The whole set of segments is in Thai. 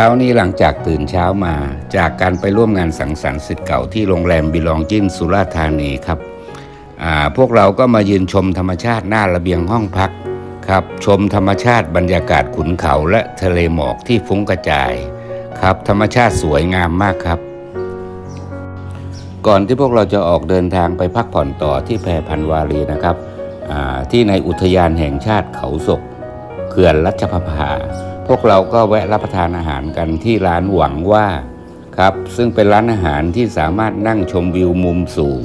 ช้านี้หลังจากตื่นเช้ามา จากการไปร่วมงานสังสรรค์สิทธิ์เก่าที่โรงแรมบิลองจินสุราษฎร์ธานีครับพวกเราก็มายืนชมธรรมชาติหน้าระเบียงห้องพักครับชมธรรมชาติบรรยากาศขุนเขาและทะเลหมอกที่ฟุ้งกระจายครับธรรมชาติสวยงามมากครับ ก่อนที่พวกเราจะออกเดินทางไปพักผ่อนต่อที่แพรพันวารีนะครับที่ในอุทยานแห่งชาติเขาศกเขื่อนรัชประภา พวกเราก็แวะรับประทานอาหารกันที่ร้านหวังว่าครับซึ่งเป็นร้านอาหารที่สามารถนั่งชมวิวมุมสูง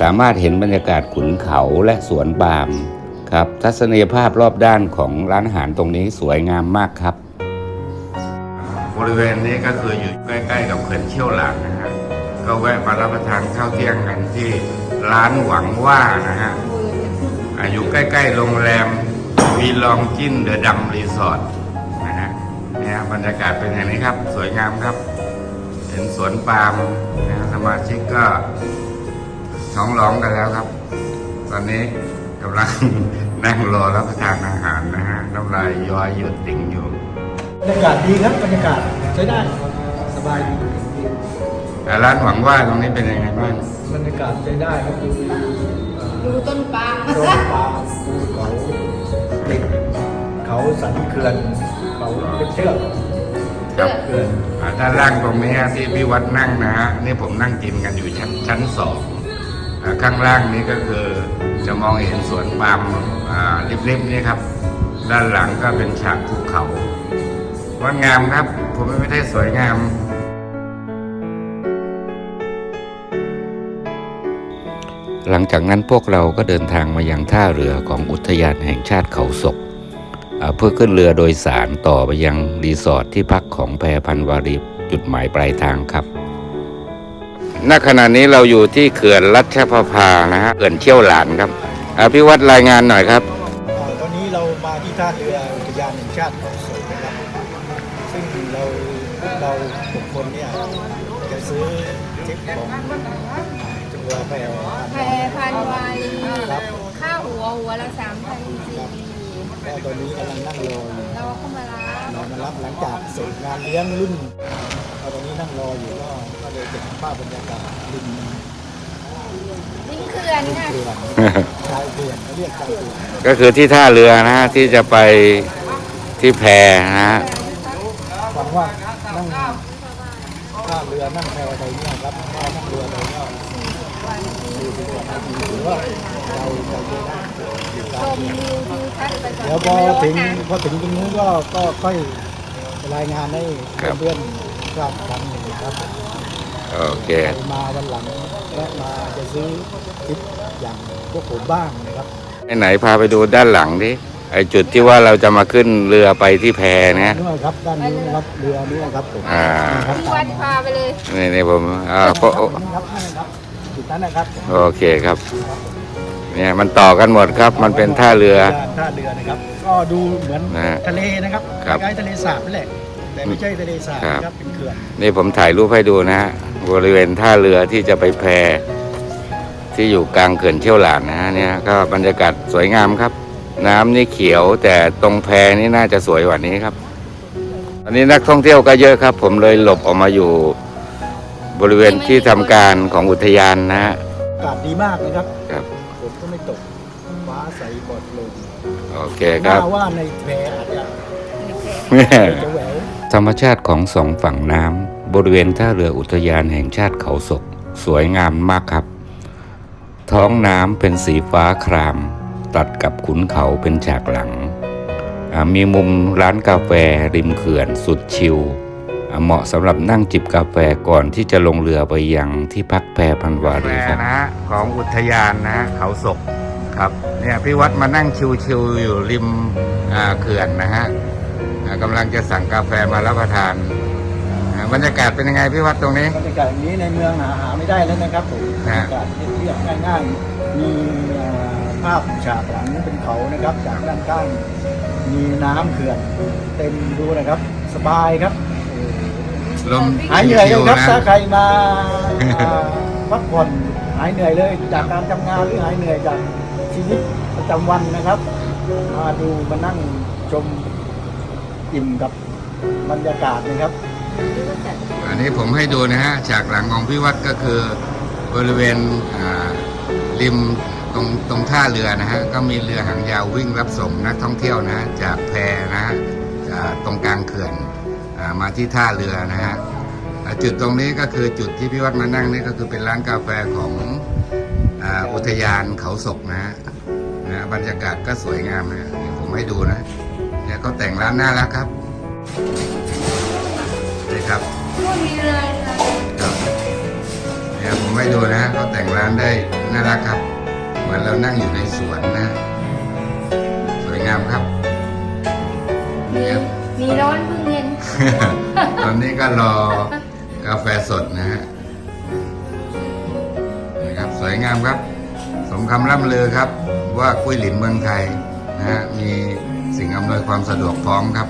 สามารถเห็นบรรยากาศขุนเขาและสวนปาล์มครับทัศนียภาพรอบด้านของร้านอาหารตรงนี้สวยงามมากครับ บริเวณนี้ก็คืออยู่ใกล้ ๆ กับเขื่อนเชี่ยวหลานนะฮะก็แวะมารับประทานข้าวเที่ยงกันที่ร้านหวังว่านะฮะอยู่ใกล้ ๆ โรงแรมวีลองจินเดอะดัมรีสอร์ท บรรยากาศเป็นอย่างนี้ครับ สวยงามครับเห็นสวนปาล์มนะฮะสมาชิกก็ท้องร้องกันแล้วครับ ตอนนี้กำลังนั่งรอรับประทานอาหารนะฮะน้ำลายย้อยหยดติ่งอยู่บรรยากาศดีครับบรรยากาศใช้ได้สบายดีแต่ร้านหวังว่าตรงนี้เป็นยังไงบ้างบรรยากาศใช้ได้ครับดูเอ่อดูต้นปาล์มต้นปาล์มภูเขาติดเขาสันเขื่อน เขาเป็นเชือกครับเขื่อนอ่าด้านล่างตรงนี้ที่พี่วัดนั่งนะฮะนี่ผมนั่งกินกันอยู่ชั้นชั้นสองอาข้างล่างนี้ก็คือจะมองเห็นสวนปาล์มอ่าริบๆนี่ครับ ด้านหลังก็เป็นฉากภูเขาวัดงามครับ ผมไม่ได้สวยงามหลังจากนั้นพวกเราก็เดินทางมายังท่าเรือของอุทยานแห่งชาติเขาศกอ่า เพื่อขึ้นเรือโดยสารต่อไปยังรีสอร์ทที่พักของแพรพันวารีจุดหมายปลายทางครับ ณ ขณะนี้เราอยู่ที่เขื่อนรัชประภานะฮะ เขื่อนเชี่ยวหลานครับอ่าพี่วัดรายงานหน่อยครับเอ่อตอนนี้เรามาที่ท่าเรืออุทยานแห่งชาติเขาสวยนะครับ ซึ่งเราเราบุคคลเนี่ยจะซื้อทริปของจังหวัดแพร่แพรพันวารีครับค่าหัวหัวละสามพันจี ก็ตอนนี้กำลังนั่งรออยู่เราเข้ามารับรามารับหลังจากเสร็จงานเลี้ยงรุ่นเราตอนนี้นั่งรออยู่ก็ก็เลยเก็บภาพบรรยากาศริมลิงเขื่อนค่ะเขื่อนชายเขื่อนเขาเรียกชายเขื่อนก็คือที่ท่าเรือนะฮะที่จะไปที่แพนะฮะหวังว่านั่งท่าเรือนั่งแพไปเนี่ยครับถ้านั่งเรือไปก็สี่สิบกว่านาทีหรือว่าเราเราจะนั่งอยู่กชมวิว ทิวทัศน์ไปก่อนเดี๋ยวพอถึงพอถึงตรงนู้นก็ก็ค่อยรายงานให้เพื่อนๆทราบอีกครั้งหนึ่งครับโอเค ใครมาวันหลังและมาจะซื้อทริปอย่างพวกผมบ้างนะครับ ไหนๆพาไปดูด้านหลังดิไอจุดที่ว่าเราจะมาขึ้นเรือไปที่แพนะ นู่นครับด้านนู้นนะครับเรือนู้นครับผมอ่านี่ครับที่วัดพาไปเลย นี่นี่ผมอ่าโอ้โอ้นี่ครับนี่ครับจุดนั้นนะครับ โอเคครับ เนี่ยมันต่อกันหมดครับ มันเป็นท่าเรือ ท่าเรือนะครับ ก็ดูเหมือนนะฮะทะเลนะครับครับคล้ายๆทะเลสาบนั่นแหละ แต่ไม่ใช่ทะเลสาบครับนะครับ เป็นเขื่อน นี่ผมถ่ายรูปให้ดูนะฮะบริเวณท่าเรือที่จะไปแพที่อยู่กลางเขื่อนเชี่ยวหลานนะฮะเนี่ยก็บรรยากาศสวยงามครับ น้ำนี่เขียวแต่ตรงแพนี่น่าจะสวยกว่านี้ครับอันนี้นักท่องเที่ยวก็เยอะครับ ผมเลยหลบออกมาอยู่ บริเวณที่ทำการของอุทยานนะฮะ อากาศดีมากนะครับ ครับฝน ก็ไม่ตกฟ้าใสปลอดโปร่งโอเคครับน่าว่าในแพอาจจะจะแหววธรรมชาติของสองฝั่งน้ำบริเวณท่าเรืออุทยานแห่งชาติเขาศก สวยงามมากครับ ท้องน้ำเป็นสีฟ้าคราม ตัดกับขุนเขาเป็นฉากหลังอ่ามีมุมร้านกาแฟริมเขื่อนสุดชิลอ่า เหมาะสำหรับนั่งจิบกาแฟก่อนที่จะลงเรือไปยังที่พักแพพันวารีครับนะของอุทยานนะเขาศกครับเนี่ยพี่วัดมานั่งชิวๆอยู่ริมเขื่อนนะฮะอ่ากำลังจะสั่งกาแฟมารับประทานอ่าบรรยากาศเป็นยังไงพี่วัดตรงนี้บรรยากาศอย่างนี้ในเมืองหาหาไม่ได้แล้วนะครับผมบรรฮะยากาศเรียบๆง่ายๆมีเอ่อภาพฉากหลังเป็นเขานะครับจากด้านข้างมีน้ำเขื่อนเต็มดูนะครับ สบายครับ ลมหายเหนื่อยเลยครับชิวๆถ้านะใครมาอ่าพักผ่อนหายเหนื่อยเลย จากการทำงานหรือหายเหนื่อยจากชีวิตประจำวันนะครับ มาดูมานั่งชมอิ่มกับบรรยากาศนะครับ อันนี้ผมให้ดูนะฮะฉากหลังของพี่วัดก็คือบริเวณอ่าริมตรงตรงท่าเรือนะฮะก็มีเรือหางยาววิ่งรับส่งนักท่องเที่ยวนะฮะจากแพนะฮะจากตรงกลางเขื่อนอา มาที่ท่าเรือนะฮะอ่าจุดตรงนี้ก็คือจุดที่พี่วัดมานั่งนี่ก็คือเป็นร้านกาแฟของอาอุทยานเขาศกนะฮะนะบรรยากาศก็สวยงามนะฮะเดี๋ยวผมให้ดูนะเนี่ยเขาแต่งร้านน่ารักครับนี่ครับก็มีเลยค่ะครับเดี๋ยวผมให้ดูนะเขาแต่งร้านได้น่ารักครับ เหมือนเรานั่งอยู่ในสวนนะ สวยงามครับมีมีร้อนเพิ่งเย็น ตอนนี้ก็รอกาแฟสดนะฮะนะครับสวยงามครับ สมคำล่ำลือครับ ว่ากุ้ยหลินเมืองไทยนะฮะมีสิ่งอำนวยความสะดวกพร้อมครับ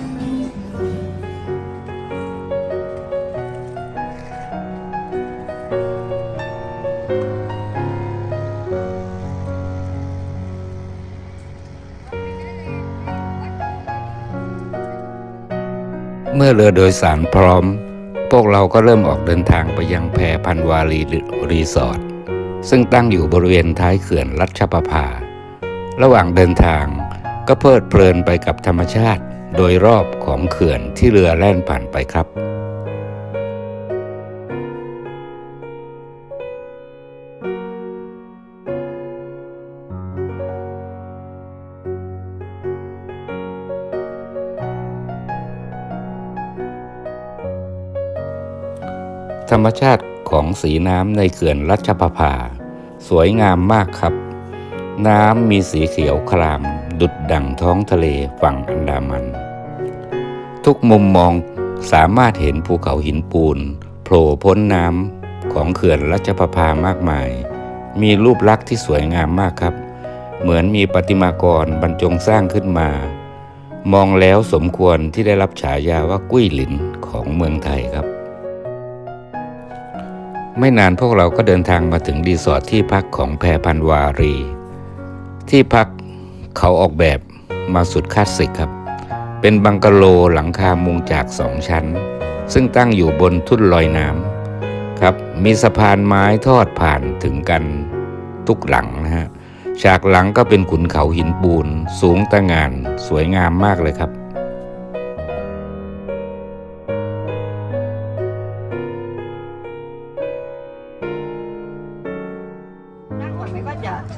เมื่อเรือโดยสารพร้อม พวกเราก็เริ่มออกเดินทางไปยังแพพันวารีรีสอร์ทซึ่งตั้งอยู่บริเวณท้ายเขื่อนรัชประภา ระหว่างเดินทางก็เพลิดเพลินไปกับธรรมชาติ โดยรอบของเขื่อนที่เรือแล่นผ่านไปครับ ธรรมชาติของสีน้ำในเขื่อนรัชประภา สวยงามมากครับ น้ำมีสีเขียวคราม ดุดดั่งท้องทะเลฝั่งอันดามัน ทุกมุมมองสามารถเห็นภูเขาหินปูนโผล่พ้นน้ำของเขื่อนรัชประภามากมาย มีรูปลักษณ์ที่สวยงามมากครับ เหมือนมีประติมากรบรรจงสร้างขึ้นมา มองแล้วสมควรที่ได้รับฉายาว่ากุ้ยหลินของเมืองไทยครับ ไม่นานพวกเราก็เดินทางมาถึงรีสอร์ทที่พักของแพรพันวารี ที่พักเขาออกแบบมาสุดคลาสสิกครับ เป็นบังกะโลหลังคามุงจากสองชั้น ซึ่งตั้งอยู่บนทุ่นลอยน้ำครับ มีสะพานไม้ทอดผ่านถึงกันทุกหลังนะฮะ ฉากหลังก็เป็นขุนเขาหินปูน สูงตะงาน สวยงามมากเลยครับ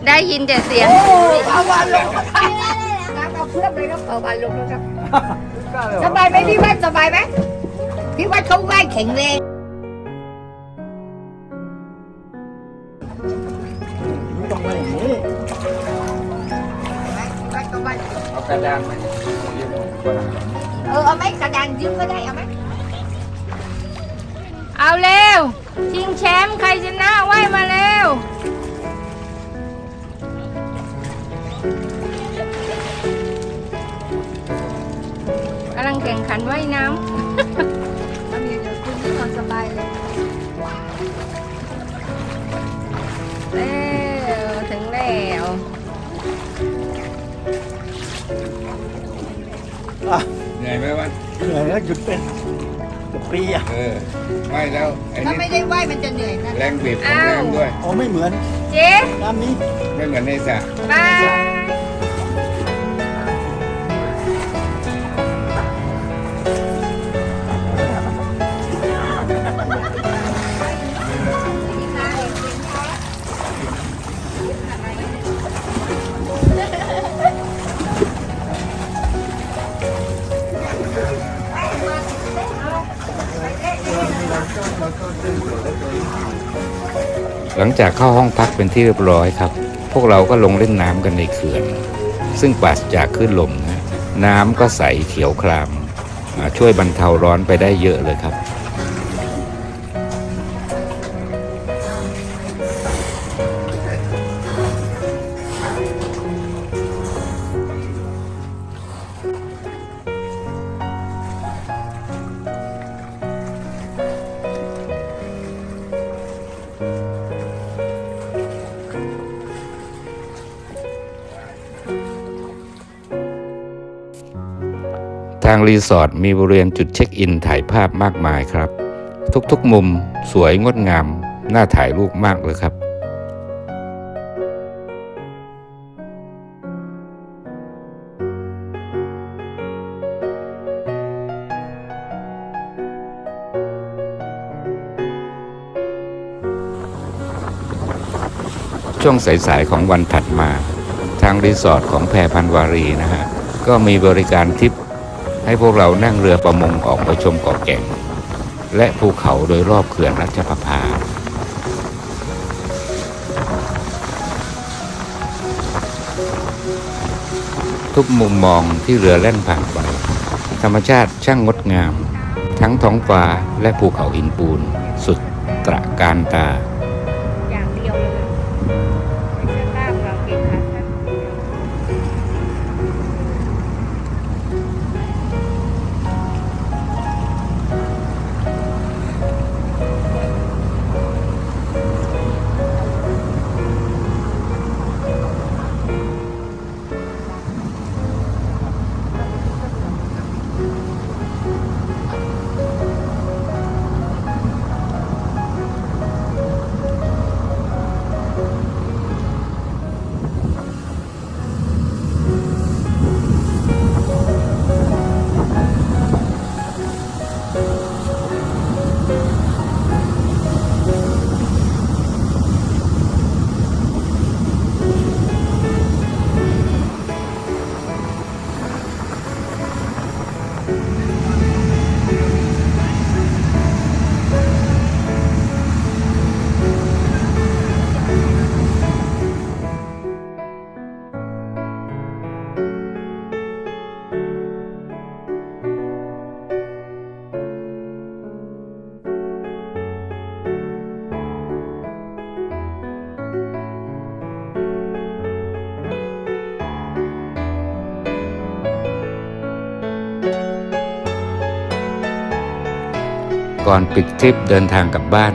ได้ยินแต่เสียงเอาวันลงน้ำเอาเพื่อนเลยครับเอาวันลงนะครับสบายไหมพี่วัดสบายไหมพี่วัดเขาไหว้แข็งแรงต้องมาอย่างนี้เอากระดานมาเออเอาไหมกระดานยืมก็ได้เอาไหมเอาเร็วชิงแชมป์ใครชนะไหวมาเร็ว ข่งขันว่ายน้ำเอาเดี๋ยวคุณนี่นอนสบายเลยเร็วถึงแล้วอะเหนื่อยไหมวะเหนื่อยแล้วหยุดเป็นเกือบปีอะเออไม่แล้วไอ้ถ้านี่ไม่ได้ไหว้มันจะเหนื่อยนะ แรงบีบของแรงด้วย อ๋อไม่เหมือนเจ๊น้ำนี้ไม่เหมือนในสระ บาย หลังจากเข้าห้องพักเป็นที่เรียบร้อยครับ พวกเราก็ลงเล่นน้ำกันในเขื่อน ซึ่งปราศจากคลื่นลมนะน้ำก็ใสเขียวครามช่วยบรรเทาร้อนไปได้เยอะเลยครับางรีสอร์ทมีบริเวณจุดเช็คอินถ่ายภาพมากมายครับ ทุกๆมุมสวยงดงาม น่าถ่ายรูปมากเลยครับ ช่วงสายๆของวันถัดมา ทางรีสอร์ทของแพรพันวารีนะฮะ ก็มีบริการทริป ให้พวกเรานั่งเรือประมงออกไปชมเกาะแก่ง และภูเขาโดยรอบเขื่อนรัชประภาทุกมุมมองที่เรือแล่นผ่านไป ธรรมชาติช่างงดงาม ทั้งท้องฟ้าและภูเขาหินปูน สุดตระการตาอย่างเดียวเลย ก่อนปิดทริปเดินทางกลับบ้าน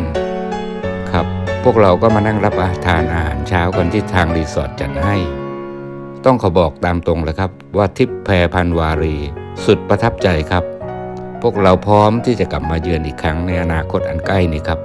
ครับ พวกเราก็มานั่งรับประทานอาหารเช้ากันที่ทางรีสอร์ทจัดให้ ต้องขอบอกตามตรงเลยครับ ว่าทริปแพรพันวารี สุดประทับใจครับ พวกเราพร้อมที่จะกลับมาเยือนอีกครั้งในอนาคตอันใกล้นี้ครับ